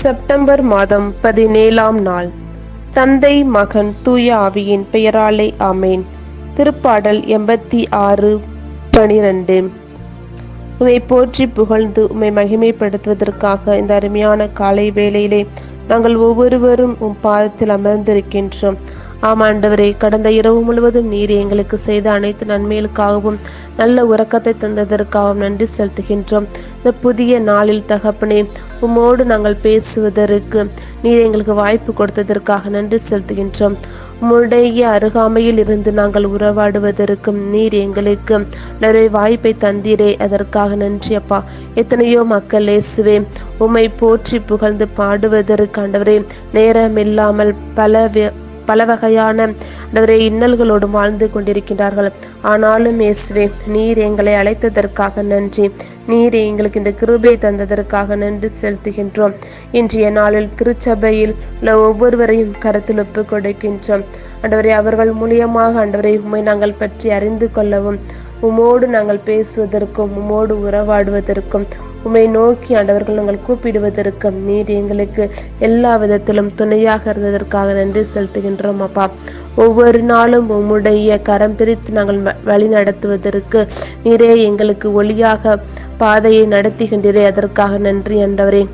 September மாதம் பதினேழாம் நாள். தந்தை மகன் தூய ஆவியின் பெயராலே ஆமேன். திருப்பாடல் எண்பத்தி ஆறு பனிரெண்டு. உமை போற்றி புகழ்ந்து உம்மை மகிமைப்படுத்துவதற்காக இந்த அருமையான காலை வேளையிலே நாங்கள் ஒவ்வொருவரும் உம் பாதத்தில் அமர்ந்திருக்கின்றோம். ஆம் ஆண்டவரே கடந்த இரவு முழுவதும் நீர் எங்களுக்கு செய்த அனைத்து நன்மைகளுக்காகவும் நல்ல உறக்கத்தை தந்ததற்காகவும் நன்றி செலுத்துகின்றோம். இந்த புதிய நாளில் தகப்பனே உம்மோடு நாங்கள் பேசுவதற்கு நீர் எங்களுக்கு வாய்ப்பு கொடுத்ததற்காக நன்றி செலுத்துகின்றோம். உம்முடைய அருகாமையில் இருந்து நாங்கள் உறவாடுவதற்கும் நீர் எங்களுக்கு நிறைய வாய்ப்பை தந்தீரே அதற்காக நன்றி அப்பா. எத்தனையோ மக்கள் இயேசுவே உம்மை போற்றி புகழ்ந்து பாடுவதற்கு ஆண்டவரே நேரமில்லாமல் பல பல வகையான ஆண்டவரே வாழ்ந்து கொண்டிருக்கின்றார்கள். ஆனாலும் இயேசுவே நீர் எங்களை அழைத்ததற்காக நன்றி. நீர் எங்களுக்கு இந்த கிருபை தந்ததற்காக நன்றி செலுத்துகின்றோம். இன்றைய நாளில் திருச்சபையில் உள்ள ஒவ்வொருவரையும் கருத்தில் ஒப்புக் கொடுக்கின்றோம் ஆண்டவரே அவர்கள் மூலியமாக அன்றவரை உண்மை நாங்கள் பற்றி அறிந்து கொள்ளவும் உமோடு நாங்கள் பேசுவதற்கும் உமோடு உறவாடுவதற்கும் உம்மை நோக்கி ஆண்டவர்கள் நாங்கள் கூப்பிடுவதற்கும் நீர் எங்களுக்கு எல்லா விதத்திலும் துணையாக இருந்ததற்காக நன்றி செலுத்துகின்றோம் அப்பா. ஒவ்வொரு நாளும் உம்முடைய கரம் பிரித்து நாங்கள் வ- வழி நடத்துவதற்கு நீரே எங்களுக்கு ஒளியாக பாதையை நடத்துகின்றீரே அதற்காக நன்றி ஆண்டவரே.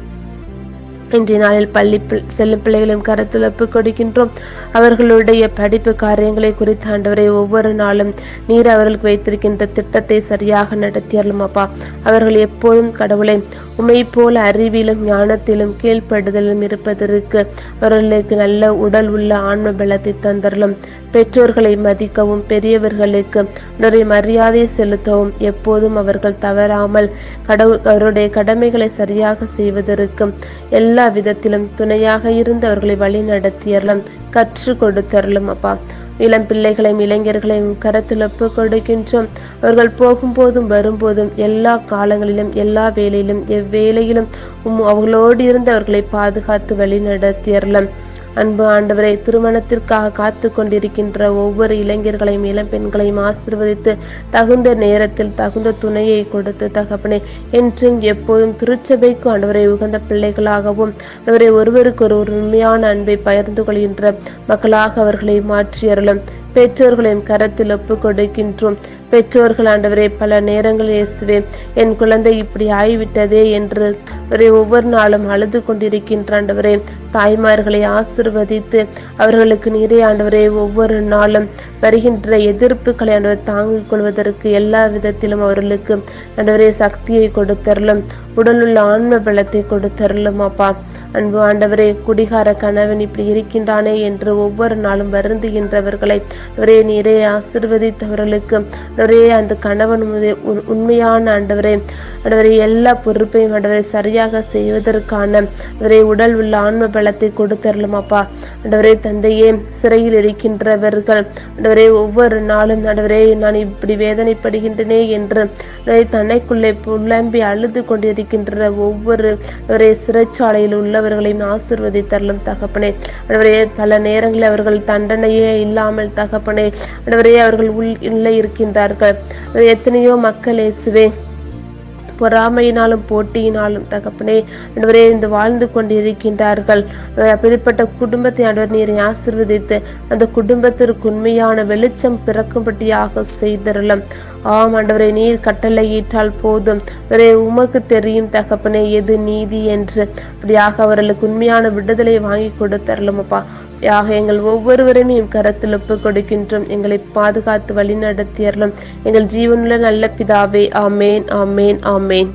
இன்றைய நாளில் பள்ளி செல்லும் பிள்ளைகளும் கருத்துழப்பு கொடுக்கின்றோம் அவர்களுடைய படிப்பு காரியங்களை குறித்து ஆண்டவரை ஒவ்வொரு நாளும் நீர் அவர்களுக்கு வைத்திருக்கின்ற திட்டத்தை சரியாக நடத்தியாலும் அப்பா. அவர்கள் எப்போதும் கடவுளை உமை போல அறிவிலும் ஞானத்திலும் கீழ்ப்படுதலும் இருப்பதற்கு அவர்களுக்கு நல்ல உடல் உள்ள ஆன்ம பலத்தை தந்தரலும் பெற்றோர்களை மதிக்கவும் பெரியவர்களுக்கு அவருடைய மரியாதை செலுத்தவும் எப்போதும் அவர்கள் தவறாமல் கடவுள் அவருடைய கடமைகளை சரியாக செய்வதற்கும் எல்லா விதத்திலும் துணையாக இருந்து அவர்களை வழி நடத்தியறலும் கற்றுக் கொடுத்தரலும் அப்பா. இளம் பிள்ளைகளையும் இளைஞர்களையும் கரத்தில் ஒப்புக் கொடுக்கின்றோம். அவர்கள் போகும்போதும் வரும்போதும் எல்லா காலங்களிலும் எல்லா வேலையிலும் எவ்வேளையிலும் உம் அவர்களோடு இருந்து அவர்களை பாதுகாத்து வழி நடத்தியறலாம் அன்பு ஆண்டவரை திருமணத்திற்காக காத்து கொண்டிருக்கின்ற ஒவ்வொரு இளைஞர்களையும் இளம் பெண்களையும் ஆசிர்வதித்து தகுந்த நேரத்தில் தகுந்த துணையை கொடுத்து தகப்பனே என்றும் எப்போதும் திருச்சபைக்கு ஆண்டவரை உகந்த பிள்ளைகளாகவும் ஆண்டவரை ஒருவருக்கு ஒரு உண்மையான அன்பை பகிர்ந்து கொள்கின்ற மக்களாக அவர்களை மாற்றியறலும் பெற்றோர்களின் கரத்தில் ஒப்பு கொடுக்கின்றோம். பெற்றோர்கள் ஆண்டவரே பல நேரங்களில் இயேசுவே என் குழந்தை இப்படி ஆகிவிட்டதே என்று ஒரே ஒவ்வொரு நாளும் அழுது கொண்டிருக்கின்ற ஆண்டவரே தாய்மார்களை ஆசிர்வதித்து அவர்களுக்கு நிறைய ஆண்டவரே ஒவ்வொரு நாளும் வருகின்ற எதிர்ப்புகளை ஆண்டவர் தாங்கிக் கொள்வதற்கு எல்லா விதத்திலும் அவர்களுக்கு ஆண்டவரே சக்தியை கொடுத்தரலும் உடலுள்ள ஆன்ம பலத்தை கொடுத்தரலும் அப்பா. அன்பு ஆண்டவரே குடிகார கணவன் இப்படி இருக்கின்றானே என்று ஒவ்வொரு நாளும் வருந்துகின்றவர்களை அவரே நீரே ஆசிர்வதித்தவர்களுக்கு அவரே அந்த கணவன் உண்- உண்மையான ஆண்டவரே ஆண்டவரே எல்லா பொறுப்பையும் ஆண்டவரை சரியாக செய்வதற்கான அவரே உடல் உள்ள ஆன்ம பலத்தை கொடுத்தரலும் அப்பா. ஆண்டவரே தந்தையே சிறையில் இருக்கின்றவர்கள் ஆண்டவரே ஒவ்வொரு நாளும் ஆண்டவரே நான் இப்படி வேதனைப்படுகின்றனே என்று தன்னைக்குள்ளே புலம்பி அழுது கொண்டிருக்கின்ற ஒவ்வொரு சிறைச்சாலையில் சிறைச்சாலையில் உள்ளவர்களையும் ஆசிர்வதித்தரலும் தகப்பனே. அடவரே பல நேரங்களில் அவர்கள் தண்டனையே இல்லாமல் தகப்பனே. அடவரே அவர்கள் உள் உள்ளே இருக்கின்றார்கள். எத்தனையோ மக்கள் இயேசுவே பொறாமையினாலும் போட்டியினாலும் தகப்பனே ஆண்டவரே இந்த வாழ்ந்து கொண்டிருக்கின்றார்கள். அப்படிப்பட்ட குடும்பத்தை ஆண்டவர் நீரை ஆசிர்வதித்து அந்த குடும்பத்திற்கு உண்மையான வெளிச்சம் பிறக்கும்படியாக செய்தருளும். ஆம் ஆண்டவரே நீர் கட்டளையிட்டால் போதும். அவரே உமக்கு தெரியும் தகப்பனே எது நீதி என்று. அப்படியாக அவர்களுக்கு உண்மையான விடுதலை வாங்கி கொடுத்தரலும் அப்பா. யாக எங்கள் ஒவ்வொருவரையும் என் கரத்தில் ஒப்பு கொடுக்கின்றோம் எங்களை பாதுகாத்து வழி நடத்தியறலும் எங்கள் ஜீவனுள்ள நல்ல பிதாவே ஆமேன் ஆமேன் ஆமேன்.